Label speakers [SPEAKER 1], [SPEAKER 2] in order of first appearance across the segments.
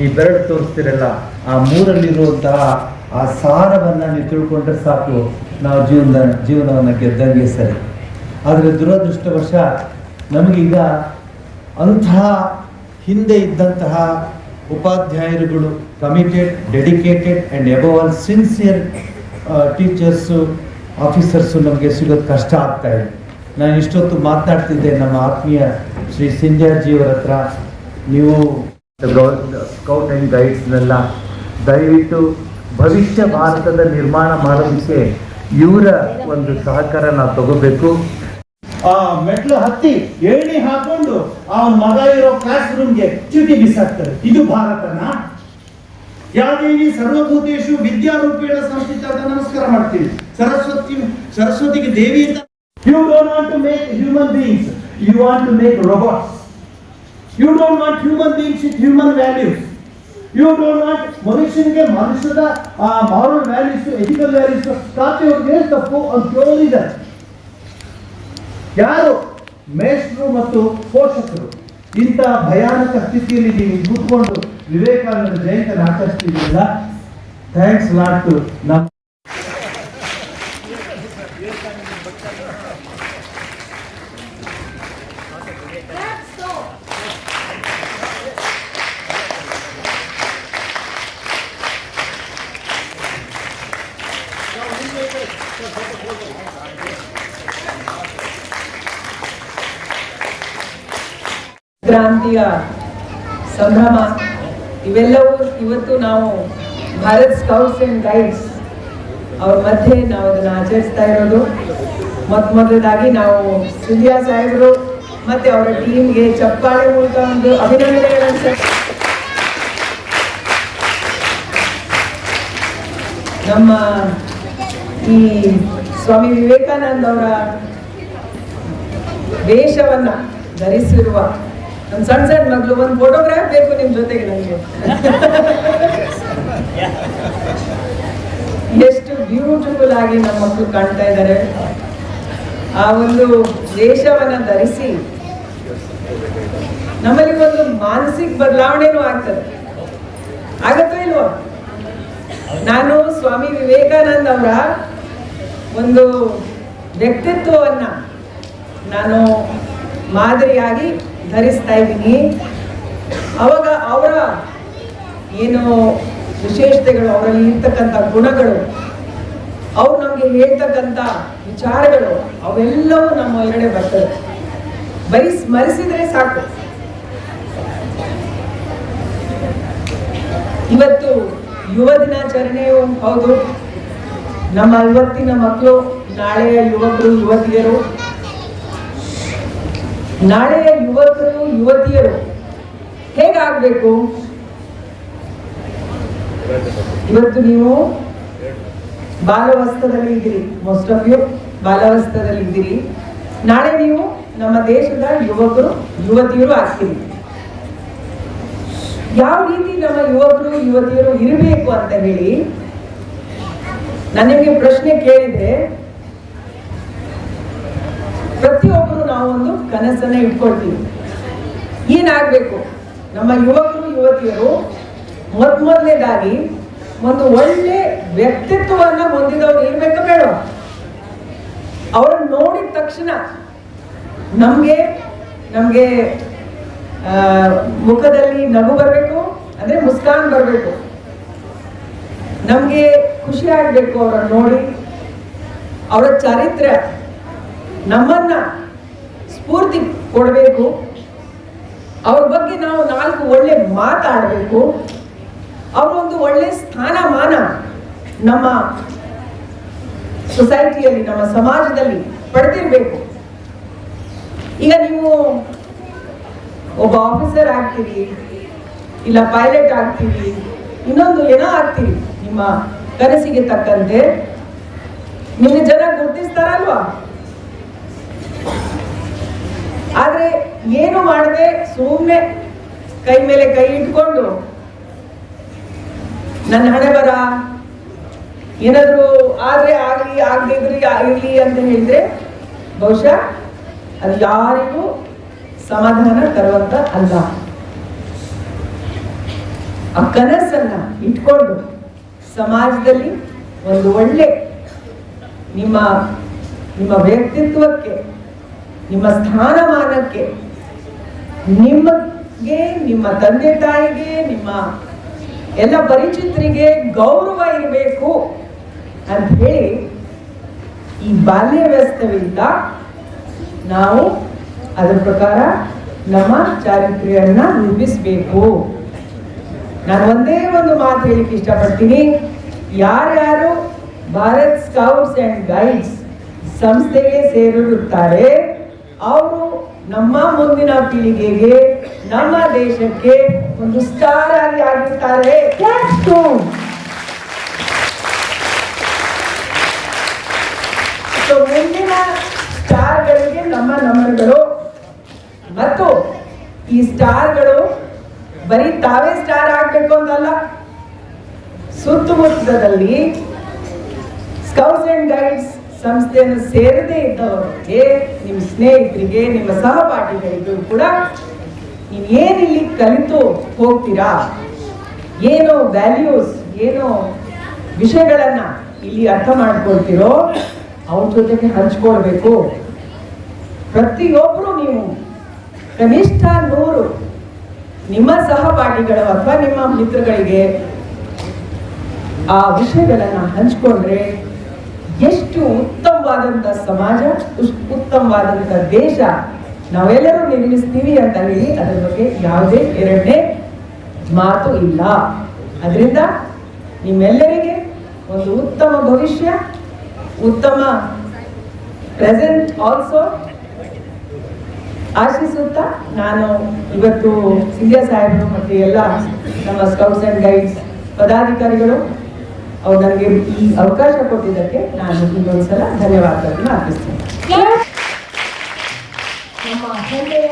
[SPEAKER 1] ಈ ಬೆರಳು ತೋರಿಸ್ತಿರಲ್ಲ, ಆ ಮೂರಲ್ಲಿರುವಂತಹ ಆ ಸಾರವನ್ನು ನೀವು ತಿಳ್ಕೊಂಡ್ರೆ ಸಾಕು, ನಾವು ಜೀವನದ ಜೀವನವನ್ನು ಗೆದ್ದಂಗೆ ಸರಿ. ಆದರೆ ದುರದೃಷ್ಟವಶ ನಮಗೀಗ ಅಂತಹ ಹಿಂದೆ ಇದ್ದಂತಹ ಉಪಾಧ್ಯಾಯರುಗಳು committed dedicated and above all sincere teachers officers ನಮಗೆ ಸಿಗೋದು ಕಷ್ಟ ಆಗ್ತಾ ಇದೆ. ನಾನು ಇಷ್ಟೊತ್ತು ಮಾತನಾಡ್ತಿದ್ದೆ ನಮ್ಮ ಆತ್ಮೀಯ ಶ್ರೀ ಸಿಂಧ್ಯಾಜಿಯವರ ಹತ್ರ ನೀವು ಸ್ಕೌಟ್ ಆ್ಯಂಡ್ ಗೈಡ್ಸ್ನೆಲ್ಲ ದಯವಿಟ್ಟು ಭವಿಷ್ಯ ಭಾರತದ ನಿರ್ಮಾಣ ಮಾಡೋದಕ್ಕೆ ಇವರ ಒಂದು ಸಹಕಾರ ನಾವು ತಗೋಬೇಕು. ಆ ಮೆಟ್ಲು ಹತ್ತಿ ಏಣಿ ಹಾಕೊಂಡು ಆ ಮಗ ಇರೋ ಕ್ಲಾಸ್ ರೂಮ್ಗೆ ಚೀಟಿ ಬಿಸಾಕ್ತಾರೆ. ಇದು ಭಾರತನ? ಯಾದೇವಿ ಸರ್ವಭೂತೇಶು ವಿದ್ಯಾರೂಪೇಣ ಸಂಸ್ಥಿತ ನಮಸ್ಕಾರ ಮಾಡ್ತೀವಿ. ಸರಸ್ವತಿ, ಸರಸ್ವತಿಗೆ ದೇವಿ ಅಂತ you don't want to make human beings you want to make robots you don't want human beings with human values you don't want ಮನುಷ್ಯನಿಗೆ ಮನುಷ್ಯದ ಮಾರಲ್ ವ್ಯಾಲ್ಯೂಸ್ ಎಥಿಕಲ್ ವ್ಯಾಲ್ಯೂಸ್ ಖಾತೆಯವ್ರಿಗೆ ತಪ್ಪು ಕೇಳಿದ್ದಾರೆ ಯಾರು? ಮೇಷ್ಟ್ರು ಮತ್ತು ಪೋಷಕರು. ಇಂತಹ ಭಯಾನಕ ಸ್ಥಿತಿಯಲ್ಲಿ ನೀವು ಕೂತ್ಕೊಂಡು ವಿವೇಕಾನಂದ ಜಯಂತಿಯನ್ನು ಆಚರಿಸ್ತಿದ್ದೀರಲ್ಲ ಥ್ಯಾಂಕ್ಸ್ ಲಾಟ್ ಟು ನಮ್ಮ
[SPEAKER 2] ಕ್ರಾಂತಿಯ ಸಂಭ್ರಮ. ಇವೆಲ್ಲವೂ ಇವತ್ತು ನಾವು ಭಾರತ್ ಸ್ಕೌಟ್ಸ್ ಅಂಡ್ ಗೈಡ್ಸ್ ಅವ್ರ ಮಧ್ಯೆ ನಾವು ಅದನ್ನು ಆಚರಿಸ್ತಾ ಇರೋದು. ಮೊತ್ತ ಮೊದಲದಾಗಿ ನಾವು ಸಿಂಧಿಯಾ ಸಾಹೇಬರು ಮತ್ತೆ ಅವರ ಟೀಮ್ಗೆ ಚಪ್ಪಾಳೆ ಮೂಲಕ ಒಂದು ಅಭಿನಂದನೆಗಳನ್ನು ನಮ್ಮ ಈ ಸ್ವಾಮಿ ವಿವೇಕಾನಂದ ಅವರ ವೇಷವನ್ನ ಧರಿಸಿರುವ ನಮ್ಮ ಸಣ್ಣ ಸಣ್ಣ ಮಗಳು ಒಂದು ಫೋಟೋಗ್ರಾಫ್ ಬೇಕು ನಿಮ್ಮ ಜೊತೆಗೆ ನನಗೆ ಎಷ್ಟು ಬ್ಯೂಟಿಫುಲ್ ಆಗಿ ನಮ್ಮ ಮಕ್ಕಳು ಕಾಣ್ತಾ ಇದ್ದಾರೆ ಆ ಒಂದು ದೇಶವನ್ನು ಧರಿಸಿ ನಮ್ಮಲ್ಲಿ ಒಂದು ಮಾನಸಿಕ ಬದಲಾವಣೆನೂ ಆಗ್ತದೆ. ಆಗತ್ತೋ ಇಲ್ವೋ? ನಾನು ಸ್ವಾಮಿ ವಿವೇಕಾನಂದ ಅವರ ಒಂದು ವ್ಯಕ್ತಿತ್ವವನ್ನು ನಾನು ಮಾದರಿಯಾಗಿ ಧರಿಸ್ತಾ ಇದ್ದೀನಿ. ಅವಾಗ ಅವರ ಏನು ವಿಶೇಷತೆಗಳು, ಅವರಲ್ಲಿ ಇರ್ತಕ್ಕಂಥ ಗುಣಗಳು, ಅವ್ರು ನಮಗೆ ಹೇಳ್ತಕ್ಕಂಥ ವಿಚಾರಗಳು, ಅವೆಲ್ಲವೂ ನಮ್ಮ ಎರಡೆ ಬರ್ತದೆ ಬರೀ ಸ್ಮರಿಸಿದ್ರೆ ಸಾಕು. ಇವತ್ತು ಯುವ ದಿನಾಚರಣೆಯು ಹೌದು. ನಮ್ಮ ಇವತ್ತಿನ ಮಕ್ಕಳು, ನಾಳೆಯ ಯುವಕರು, ಯುವತಿಯರು ನಾಳೆಯ ಯುವಕರು, ಯುವತಿಯರು ಹೇಗಾಗಬೇಕು? ಇವತ್ತು ನೀವು ಬಾಲವಸ್ಥದಲ್ಲಿ ಇದ್ದೀರಿ. ಮೋಸ್ಟ್ ಆಫ್ ಯು ಬಾಲವಸ್ಥದಲ್ಲಿ ಇದ್ದೀರಿ. ನಾಳೆ ನೀವು ನಮ್ಮ ದೇಶದ ಯುವಕರು, ಯುವತಿಯರು ಆಗ್ತೀರಿ. ಯಾವ ರೀತಿ ನಮ್ಮ ಯುವಕರು, ಯುವತಿಯರು ಇರಬೇಕು ಅಂತ ಹೇಳಿ ನನಗೆ ಪ್ರಶ್ನೆ ಕೇಳಿದ್ರೆ ಪ್ರತಿಯೊಬ್ಬರು ನಾವೊಂದು ಕನಸನ್ನ ಇಟ್ಕೊಳ್ತೀವಿ. ಏನಾಗಬೇಕು? ನಮ್ಮ ಯುವಕರು, ಯುವತಿಯರು ಮೊದ್ ಮೊದಲನೇದಾಗಿ ಒಂದು ಒಳ್ಳೆ ವ್ಯಕ್ತಿತ್ವವನ್ನು ಹೊಂದಿದವ್ರು ಇರ್ಬೇಕು ಬೇಡ. ಅವ್ರನ್ನ ನೋಡಿದ ತಕ್ಷಣ ನಮಗೆ ನಮಗೆ ಮುಖದಲ್ಲಿ ನಗು ಬರಬೇಕು, ಅಂದ್ರೆ ಮುಸ್ಕಾನ್ ಬರಬೇಕು. ನಮಗೆ ಖುಷಿ ಆಗ್ಬೇಕು ಅವರನ್ನು ನೋಡಿ. ಅವರ ಚರಿತ್ರೆ ನಮ್ಮನ್ನ ಸ್ಫೂರ್ತಿ ಕೊಡಬೇಕು. ಅವ್ರ ಬಗ್ಗೆ ನಾವು ನಾಲ್ಕು ಒಳ್ಳೆ ಮಾತಾಡಬೇಕು. ಅವರೊಂದು ಒಳ್ಳೆ ಸ್ಥಾನಮಾನ ನಮ್ಮ ಸೊಸೈಟಿಯಲ್ಲಿ ನಮ್ಮ ಸಮಾಜದಲ್ಲಿ ಪಡೆದಿರಬೇಕು. ಈಗ ನೀವು ಒಬ್ಬ ಆಫೀಸರ್ ಆಗ್ತೀರಿ, ಇಲ್ಲ ಪೈಲಟ್ ಆಗ್ತೀರಿ, ಇನ್ನೊಂದು ಏನೋ ಆಗ್ತೀರಿ, ನಿಮ್ಮ ಕನಸಿಗೆ ತಕ್ಕಂತೆ. ನಿನ್ನ ಜನ ಗುರ್ತಿಸ್ತಾರಲ್ವಾ? ಆದ್ರೆ ಏನು ಮಾಡದೆ ಸುಮ್ಮನೆ ಕೈ ಮೇಲೆ ಕೈ ಇಟ್ಕೊಂಡು, ನನ್ನ ಹಣೆ ಬರ, ಏನಾದ್ರು ಆದ್ರೆ ಆಗ್ಲಿ ಆಗದಿದ್ರಿ ಆಗಿರ್ಲಿ ಅಂತ ಹೇಳಿದ್ರೆ ಬಹುಶಃ ಅದು ಯಾರಿಗೂ ಸಮಾಧಾನ ತರುವಂತ ಅಲ್ಲ. ಆ ಕನಸನ್ನ ಇಟ್ಕೊಂಡು ಸಮಾಜದಲ್ಲಿ ಒಂದು ಒಳ್ಳೆ ನಿಮ್ಮ ನಿಮ್ಮ ವ್ಯಕ್ತಿತ್ವಕ್ಕೆ ನಿಮ್ಮ ಸ್ಥಾನಮಾನಕ್ಕೆ, ನಿಮಗೆ, ನಿಮ್ಮ ತಂದೆ ತಾಯಿಗೆ, ನಿಮ್ಮ ಎಲ್ಲ ಪರಿಚಿತರಿಗೆ ಗೌರವ ಇರಬೇಕು ಅಂತ ಹೇಳಿ ಈ ಬಾಲ್ಯ ವ್ಯವಸ್ಥೆಯಿಂದ ನಾವು ಅದರ ಪ್ರಕಾರ ನಮ್ಮ ಚಾರಿತ್ರ್ಯನ್ನ ರೂಪಿಸಬೇಕು ನಾನು ಒಂದೇ ಒಂದು ಮಾತು ಹೇಳಿಕ್ಕೆ ಇಷ್ಟಪಡ್ತೀನಿ. ಯಾರ್ಯಾರು ಭಾರತ್ ಸ್ಕೌಟ್ಸ್ ಅಂಡ್ ಗೈಡ್ಸ್ ಸಂಸ್ಥೆಗೆ ಸೇರಿರುತ್ತಾರೆ ಅವರು ನಮ್ಮ ಮುಂದಿನ ಪೀಳಿಗೆಗೆ, ನಮ್ಮ ದೇಶಕ್ಕೆ ಒಂದು ಸ್ಟಾರ್ ಆಗಿ ಸೊ ಮುಂದಿನ ಸ್ಟಾರ್ಗಳಿಗೆ ನಮ್ಮ ನಮನಗಳು. ಮತ್ತು ಈ ಸ್ಟಾರ್ಗಳು ಬರೀ ತಾವೇ ಸ್ಟಾರ್ ಆಗ್ಬೇಕು ಅಂತಲ್ಲ. ಸುತ್ತಮುತ್ತದಲ್ಲಿ ಸ್ಕೌಟ್ಸ್ ಅಂಡ್ ಗೈಡ್ಸ್ ಸಂಸ್ಥೆಯನ್ನು ಸೇರದೇ ಇದ್ದವರಿಗೆ ನಿಮ್ಮ ಸ್ನೇಹಿತರಿಗೆ, ನಿಮ್ಮ ಸಹಪಾಠಿಗಳಿಗೂ ಕೂಡ ನೀವು ಏನಿಲ್ಲಿ ಕಲಿತು ಹೋಗ್ತೀರಾ, ಏನೋ ವ್ಯಾಲ್ಯೂಸ್ ಏನೋ ವಿಷಯಗಳನ್ನು ಇಲ್ಲಿ ಅರ್ಥ ಮಾಡ್ಕೊಳ್ತಿರೋ, ಅವ್ರ ಜೊತೆಗೆ ಹಂಚ್ಕೊಳ್ಬೇಕು. ಪ್ರತಿಯೊಬ್ಬರು ನೀವು ಕನಿಷ್ಠ ನೂರು ನಿಮ್ಮ ಸಹಪಾಠಿಗಳು ಅಥವಾ ನಿಮ್ಮ ಮಿತ್ರಗಳಿಗೆ ಆ ವಿಷಯಗಳನ್ನು ಹಂಚ್ಕೊಂಡ್ರೆ ಎಷ್ಟು ಉತ್ತಮವಾದಂತ ಸಮಾಜ ಉತ್ತಮವಾದಂತ ದೇಶ ನಾವೆಲ್ಲರೂ ನಿರ್ಮಿಸ್ತೀವಿ ಅಂತ ಹೇಳಿ ಅದರ ಬಗ್ಗೆ ಯಾವುದೇ ಎರಡನೇ ಮಾತು ಇಲ್ಲ. ಅದರಿಂದ ನಿಮ್ಮೆಲ್ಲರಿಗೆ ಒಂದು ಉತ್ತಮ ಭವಿಷ್ಯ, ಉತ್ತಮ ಪ್ರೆಸೆಂಟ್ ಆಲ್ಸೋ ಆಶಿಸುತ್ತಾ ನಾನು ಇವತ್ತು ಸಿಂಧ್ಯಾ ಸಾಹೇಬರು ಮತ್ತು ಎಲ್ಲ ನಮ್ಮ ಸ್ಕೌಟ್ಸ್ ಅಂಡ್ ಗೈಡ್ಸ್ ಪದಾಧಿಕಾರಿಗಳು ಅವ್ರು ನನಗೆ ಈ ಅವಕಾಶ ಕೊಟ್ಟಿದ್ದಕ್ಕೆ ನಾನು ಇನ್ನೊಂದ್ಸಲ ಧನ್ಯವಾದಗಳನ್ನು ಅರ್ಪಿಸ್ತೇನೆ. ನಮ್ಮ ಹೆಮ್ಮೆಯ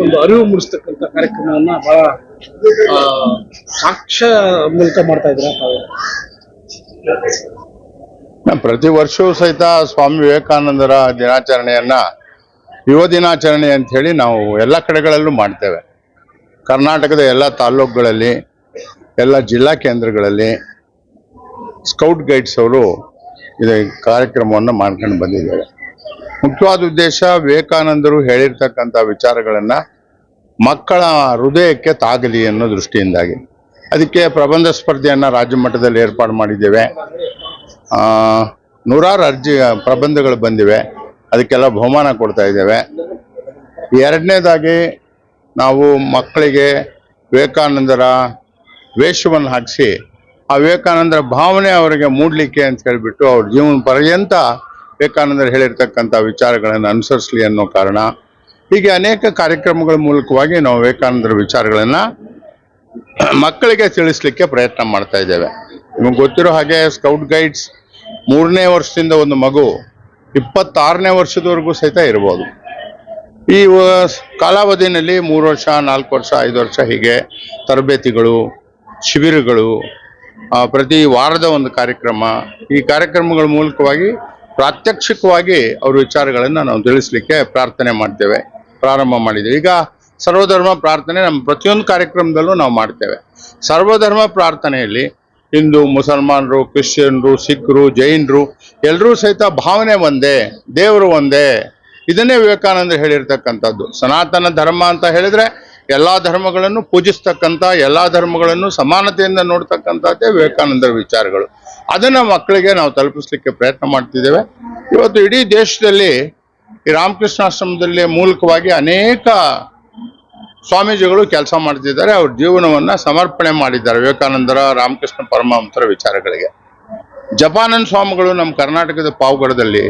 [SPEAKER 3] ಒಂದು ಅರಿವು ಮೂಡಿಸ್ತಕ್ಕಂಥ ಕಾರ್ಯಕ್ರಮವನ್ನ ಬಹಳ ಸಾಕ್ಷ್ಯ ಮೂಲಕ ಮಾಡ್ತಾ ಇದ್ರ
[SPEAKER 4] ಪ್ರತಿ ವರ್ಷವೂ ಸಹಿತ ಸ್ವಾಮಿ ವಿವೇಕಾನಂದರ ದಿನಾಚರಣೆಯನ್ನ, ಯುವ ದಿನಾಚರಣೆ ಅಂತ ಹೇಳಿ ನಾವು ಎಲ್ಲ ಕಡೆಗಳಲ್ಲೂ ಮಾಡ್ತೇವೆ. ಕರ್ನಾಟಕದ ಎಲ್ಲ ತಾಲ್ಲೂಕುಗಳಲ್ಲಿ, ಎಲ್ಲ ಜಿಲ್ಲಾ ಕೇಂದ್ರಗಳಲ್ಲಿ ಸ್ಕೌಟ್ ಗೈಡ್ಸ್ ಅವರು ಇದು ಕಾರ್ಯಕ್ರಮವನ್ನು ಮಾಡ್ಕೊಂಡು ಬಂದಿದ್ದಾರೆ. ಮುಖ್ಯವಾದ ಉದ್ದೇಶ ವಿವೇಕಾನಂದರು ಹೇಳಿರ್ತಕ್ಕಂಥ ವಿಚಾರಗಳನ್ನ ಮಕ್ಕಳ ಹೃದಯಕ್ಕೆ ತಾಗಲಿ ಅನ್ನೋ ದೃಷ್ಟಿಯಿಂದಾಗಿ. ಅದಕ್ಕೆ ಪ್ರಬಂಧ ಸ್ಪರ್ಧೆಯನ್ನು ರಾಜ್ಯ ಮಟ್ಟದಲ್ಲಿ ಏರ್ಪಾಡು ಮಾಡಿದ್ದೇವೆ. ನೂರಾರು ಅರ್ಜಿ ಪ್ರಬಂಧಗಳು ಬಂದಿವೆ. ಅದಕ್ಕೆಲ್ಲ ಬಹುಮಾನ ಕೊಡ್ತಾ ಇದ್ದೇವೆ. ಎರಡನೇದಾಗಿ ನಾವು ಮಕ್ಕಳಿಗೆ ವಿವೇಕಾನಂದರ ವೇಷವನ್ನು ಹಾಕಿಸಿ, ಆ ವಿವೇಕಾನಂದರ ಭಾವನೆ ಅವರಿಗೆ ಮೂಡಲಿಕ್ಕೆ ಅಂತ ಹೇಳಿಬಿಟ್ಟು ಅವ್ರ ಜೀವನ ಪರ್ಯಂತ ವಿವೇಕಾನಂದರು ಹೇಳಿರ್ತಕ್ಕಂಥ ವಿಚಾರಗಳನ್ನು ಅನುಸರಿಸಲಿ ಅನ್ನೋ ಕಾರಣ. ಹೀಗೆ ಅನೇಕ ಕಾರ್ಯಕ್ರಮಗಳ ಮೂಲಕವಾಗಿ ನಾವು ವಿವೇಕಾನಂದರ ವಿಚಾರಗಳನ್ನು ಮಕ್ಕಳಿಗೆ ತಿಳಿಸ್ಲಿಕ್ಕೆ ಪ್ರಯತ್ನ ಮಾಡ್ತಾ ಇದ್ದೇವೆ. ನಿಮಗೆ ಗೊತ್ತಿರೋ ಹಾಗೆ ಸ್ಕೌಟ್ ಗೈಡ್ಸ್ ಮೂರನೇ ವರ್ಷದಿಂದ ಒಂದು ಮಗು ಇಪ್ಪತ್ತಾರನೇ ವರ್ಷದವರೆಗೂ ಸಹಿತ ಇರ್ಬೋದು. ಈ ಕಾಲಾವಧಿನಲ್ಲಿ ಮೂರು ವರ್ಷ, ನಾಲ್ಕು ವರ್ಷ, ಐದು ವರ್ಷ ಹೀಗೆ ತರಬೇತಿಗಳು, ಶಿಬಿರಗಳು ಪ್ರತಿ ವಾರದ ಒಂದು ಕಾರ್ಯಕ್ರಮ. ಈ ಕಾರ್ಯಕ್ರಮಗಳ ಮೂಲಕವಾಗಿ ಪ್ರಾತ್ಯಕ್ಷಿಕವಾಗಿ ಅವ್ರ ವಿಚಾರಗಳನ್ನು ನಾವು ತಿಳಿಸ್ಲಿಕ್ಕೆ ಪ್ರಾರ್ಥನೆ ಮಾಡ್ತೇವೆ, ಪ್ರಾರಂಭ ಮಾಡಿದ್ದೇವೆ. ಈಗ ಸರ್ವಧರ್ಮ ಪ್ರಾರ್ಥನೆ ನಮ್ಮ ಪ್ರತಿಯೊಂದು ಕಾರ್ಯಕ್ರಮದಲ್ಲೂ ನಾವು ಮಾಡ್ತೇವೆ. ಸರ್ವಧರ್ಮ ಪ್ರಾರ್ಥನೆಯಲ್ಲಿ ಹಿಂದೂ, ಮುಸಲ್ಮಾನರು, ಕ್ರಿಶ್ಚಿಯನ್ರು, ಸಿಖ್ರು, ಜೈನರು ಎಲ್ಲರೂ ಸಹಿತ ಭಾವನೆ ಒಂದೇ, ದೇವರು ಒಂದೇ. ಇದನ್ನೇ ವಿವೇಕಾನಂದರು ಹೇಳಿರ್ತಕ್ಕಂಥದ್ದು. ಸನಾತನ ಧರ್ಮ ಅಂತ ಹೇಳಿದ್ರೆ ಎಲ್ಲ ಧರ್ಮಗಳನ್ನು ಪೂಜಿಸ್ತಕ್ಕಂಥ, ಎಲ್ಲ ಧರ್ಮಗಳನ್ನು ಸಮಾನತೆಯಿಂದ ನೋಡ್ತಕ್ಕಂಥದ್ದೇ ವಿವೇಕಾನಂದರ ವಿಚಾರಗಳು. ಅದನ್ನು ಮಕ್ಕಳಿಗೆ ನಾವು ತಲುಪಿಸ್ಲಿಕ್ಕೆ ಪ್ರಯತ್ನ ಮಾಡ್ತಿದ್ದೇವೆ. ಇವತ್ತು ಇಡೀ ದೇಶದಲ್ಲಿ ಈ ರಾಮಕೃಷ್ಣಾಶ್ರಮದಲ್ಲಿ ಮೂಲಕವಾಗಿ ಅನೇಕ ಸ್ವಾಮೀಜಿಗಳು ಕೆಲಸ ಮಾಡ್ತಿದ್ದಾರೆ, ಅವ್ರ ಜೀವನವನ್ನ ಸಮರ್ಪಣೆ ಮಾಡಿದ್ದಾರೆ ವಿವೇಕಾನಂದರ, ರಾಮಕೃಷ್ಣ ಪರಮಹಂಸರ ವಿಚಾರಗಳಿಗೆ. ಜಪಾನನ್ ಸ್ವಾಮಿಗಳು ನಮ್ಮ ಕರ್ನಾಟಕದ ಪಾವಗಡದಲ್ಲಿ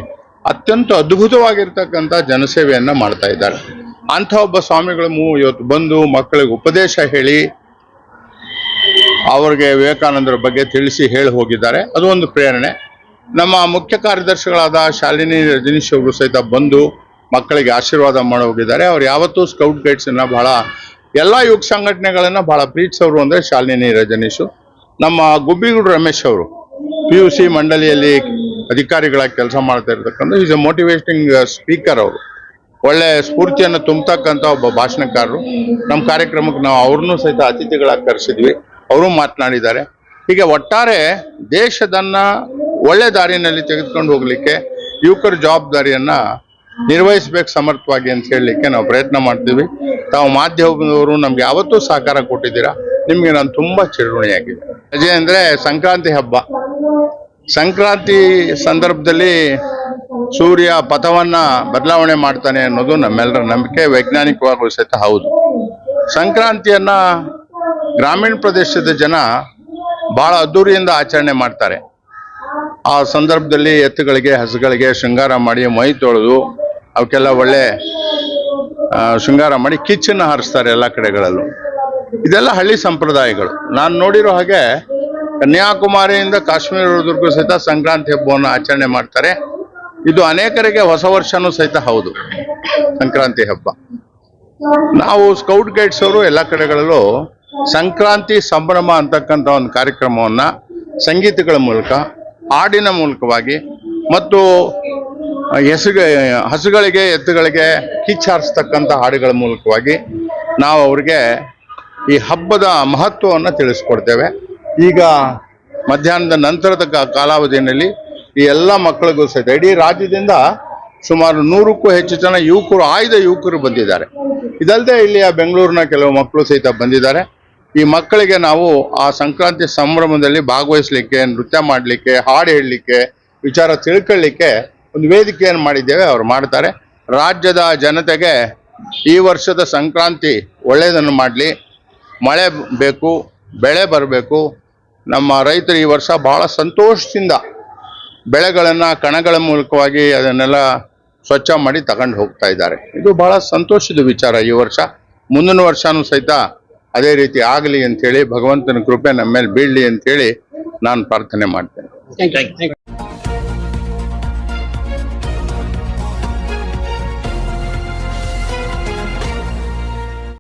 [SPEAKER 4] ಅತ್ಯಂತ ಅದ್ಭುತವಾಗಿರ್ತಕ್ಕಂಥ ಜನಸೇವೆಯನ್ನ ಮಾಡ್ತಾ ಇದ್ದಾರೆ. ಅಂಥ ಒಬ್ಬ ಸ್ವಾಮಿಗಳು ಇವತ್ತು ಬಂದು ಮಕ್ಕಳಿಗೆ ಉಪದೇಶ ಹೇಳಿ, ಅವ್ರಿಗೆ ವಿವೇಕಾನಂದರ ಬಗ್ಗೆ ತಿಳಿಸಿ ಹೇಳಿ ಹೋಗಿದ್ದಾರೆ. ಅದು ಒಂದು ಪ್ರೇರಣೆ. ನಮ್ಮ ಮುಖ್ಯ ಕಾರ್ಯದರ್ಶಿಗಳಾದ ಶಾಲಿನಿ ರಜನೀಶ್ ಅವರು ಸಹಿತ ಬಂದು ಮಕ್ಕಳಿಗೆ ಆಶೀರ್ವಾದ ಮಾಡಿ ಹೋಗಿದ್ದಾರೆ ಅವ್ರು ಯಾವತ್ತೂ ಸ್ಕೌಟ್ ಗೈಡ್ಸ್ ಅನ್ನ ಬಹಳ, ಎಲ್ಲ ಯುವಕ ಸಂಘಟನೆಗಳನ್ನ ಬಹಳ ಪ್ರೀತಿಸೋರು ಅಂದ್ರೆ ಶಾಲಿನಿ ರಜನೀಶು. ನಮ್ಮ ಗುಬ್ಬಿಗೂಡು ರಮೇಶ್ ಅವರು ಪಿ ಯು ಸಿ ಮಂಡಳಿಯಲ್ಲಿ ಅಧಿಕಾರಿಗಳಾಗಿ ಕೆಲಸ ಮಾಡ್ತಾ ಇರ್ತಕ್ಕಂಥ ಈಸ್ ಎ ಮೋಟಿವೇಟಿಂಗ್ ಸ್ಪೀಕರ್ ಅವರು. ಒಳ್ಳೆ ಸ್ಫೂರ್ತಿಯನ್ನು ತುಂಬತಕ್ಕಂಥ ಒಬ್ಬ ಭಾಷಣಕಾರರು. ನಮ್ಮ ಕಾರ್ಯಕ್ರಮಕ್ಕೆ ನಾವು ಅವ್ರನ್ನೂ ಸಹಿತ ಅತಿಥಿಗಳಾಗಿ ಕರೆಸಿದ್ವಿ. ಅವರು ಮಾತನಾಡಿದ್ದಾರೆ. ಹೀಗೆ ಒಟ್ಟಾರೆ ದೇಶದನ್ನ ಒಳ್ಳೆ ದಾರಿನಲ್ಲಿ ತೆಗೆದುಕೊಂಡು ಹೋಗಲಿಕ್ಕೆ ಯುವಕರ ಜವಾಬ್ದಾರಿಯನ್ನ ನಿರ್ವಹಿಸ್ಬೇಕು ಸಮರ್ಥವಾಗಿ ಅಂತ ಹೇಳಲಿಕ್ಕೆ ನಾವು ಪ್ರಯತ್ನ ಮಾಡ್ತೀವಿ. ತಾವು ಮಾಧ್ಯಮದವರು ನಮ್ಗೆ ಯಾವತ್ತೂ ಸಹಕಾರ ಕೊಟ್ಟಿದ್ದೀರಾ? ನಿಮ್ಗೆ ನಾನು ತುಂಬಾ ಚಿರಋಣಿಯಾಗಿದೆ ರಜೆ ಅಂದ್ರೆ ಸಂಕ್ರಾಂತಿ ಹಬ್ಬ. ಸಂಕ್ರಾಂತಿ ಸಂದರ್ಭದಲ್ಲಿ ಸೂರ್ಯ ಪಥವನ್ನ ಬದಲಾವಣೆ ಮಾಡ್ತಾನೆ ಅನ್ನೋದು ನಮ್ಮೆಲ್ಲರ ನಂಬಿಕೆ ವೈಜ್ಞಾನಿಕವಾಗೂ ಸಹಿತ ಹೌದು. ಸಂಕ್ರಾಂತಿಯನ್ನ ಗ್ರಾಮೀಣ ಪ್ರದೇಶದ ಜನ ಬಹಳ ಅದ್ದೂರಿಯಿಂದ ಆಚರಣೆ ಮಾಡ್ತಾರೆ. ಆ ಸಂದರ್ಭದಲ್ಲಿ ಎತ್ತುಗಳಿಗೆ, ಹಸುಗಳಿಗೆ ಶೃಂಗಾರ ಮಾಡಿ ಮೈ ತೊಳೆದು ಅವಕ್ಕೆಲ್ಲ ಒಳ್ಳೆ ಶೃಂಗಾರ ಮಾಡಿ ಕಿಚ್ಚನ್ನು ಹಾರಿಸ್ತಾರೆ ಎಲ್ಲ ಕಡೆಗಳಲ್ಲೂ. ಇದೆಲ್ಲ ಹಳ್ಳಿ ಸಂಪ್ರದಾಯಗಳು. ನಾನು ನೋಡಿರೋ ಹಾಗೆ ಕನ್ಯಾಕುಮಾರಿಯಿಂದ ಕಾಶ್ಮೀರದವರೆಗೂ ಸಹಿತ ಸಂಕ್ರಾಂತಿ ಹಬ್ಬವನ್ನು ಆಚರಣೆ ಮಾಡ್ತಾರೆ. ಇದು ಅನೇಕರಿಗೆ ಹೊಸ ವರ್ಷನೂ ಸಹಿತ ಹೌದು, ಸಂಕ್ರಾಂತಿ ಹಬ್ಬ. ನಾವು ಸ್ಕೌಟ್ ಗೈಡ್ಸ್ ಅವರು ಎಲ್ಲ ಕಡೆಗಳಲ್ಲೂ ಸಂಕ್ರಾಂತಿ ಸಂಭ್ರಮ ಅಂತಕ್ಕಂಥ ಒಂದು ಕಾರ್ಯಕ್ರಮವನ್ನು ಸಂಗೀತಗಳ ಮೂಲಕ, ಹಾಡಿನ ಮೂಲಕವಾಗಿ, ಮತ್ತು ಹೆಸುಗ ಹಸುಗಳಿಗೆ, ಎತ್ತುಗಳಿಗೆ ಕಿಚ್ಚಾರಿಸ್ತಕ್ಕಂಥ ಹಾಡುಗಳ ಮೂಲಕವಾಗಿ ನಾವು ಅವ್ರಿಗೆ ಈ ಹಬ್ಬದ ಮಹತ್ವವನ್ನು ತಿಳಿಸ್ಕೊಡ್ತೇವೆ. ಈಗ ಮಧ್ಯಾಹ್ನದ ನಂತರದ ಕಾಲಾವಧಿಯಲ್ಲಿ ಈ ಎಲ್ಲ ಮಕ್ಕಳಿಗೂ ಸಹಿತ, ಇಡೀ ರಾಜ್ಯದಿಂದ ಸುಮಾರು ನೂರಕ್ಕೂ ಹೆಚ್ಚು ಜನ ಯುವಕರು, ಆಯ್ದ ಯುವಕರು ಬಂದಿದ್ದಾರೆ. ಇದಲ್ಲದೆ ಇಲ್ಲಿಯ ಬೆಂಗಳೂರಿನ ಕೆಲವು ಮಕ್ಕಳು ಸಹಿತ ಬಂದಿದ್ದಾರೆ. ಈ ಮಕ್ಕಳಿಗೆ ನಾವು ಆ ಸಂಕ್ರಾಂತಿ ಸಂಭ್ರಮದಲ್ಲಿ ಭಾಗವಹಿಸಲಿಕ್ಕೆ, ನೃತ್ಯ ಮಾಡಲಿಕ್ಕೆ, ಹಾಡು ಹೇಳಲಿಕ್ಕೆ, ವಿಚಾರ ತಿಳ್ಕೊಳ್ಳಿಕ್ಕೆ ಒಂದು ವೇದಿಕೆಯನ್ನು ಮಾಡಿದ್ದೇವೆ, ಅವರು ಮಾಡ್ತಾರೆ. ರಾಜ್ಯದ ಜನತೆಗೆ ಈ ವರ್ಷದ ಸಂಕ್ರಾಂತಿ ಒಳ್ಳೆಯದನ್ನು ಮಾಡಲಿ. ಮಳೆ ಬೇಕು, ಬೆಳೆ ಬರಬೇಕು. ನಮ್ಮ ರೈತರು ಈ ವರ್ಷ ಭಾಳ ಸಂತೋಷದಿಂದ ಬೆಳೆಗಳನ್ನು, ಕಣಗಳ ಮೂಲಕವಾಗಿ ಅದನ್ನೆಲ್ಲ ಸ್ವಚ್ಛ ಮಾಡಿ ತಗೊಂಡು ಹೋಗ್ತಾ ಇದ್ದಾರೆ. ಇದು ಭಾಳ ಸಂತೋಷದ ವಿಚಾರ ಈ ವರ್ಷ. ಮುಂದಿನ ವರ್ಷನೂ ಸಹಿತ ಅದೇ ರೀತಿ ಆಗಲಿ ಅಂತೇಳಿ ಭಗವಂತನ ಕೃಪೆ ನಮ್ಮ ಮೇಲೆ ಬೀಳಲಿ ಅಂತೇಳಿ ನಾನು ಪ್ರಾರ್ಥನೆ ಮಾಡ್ತೇನೆ.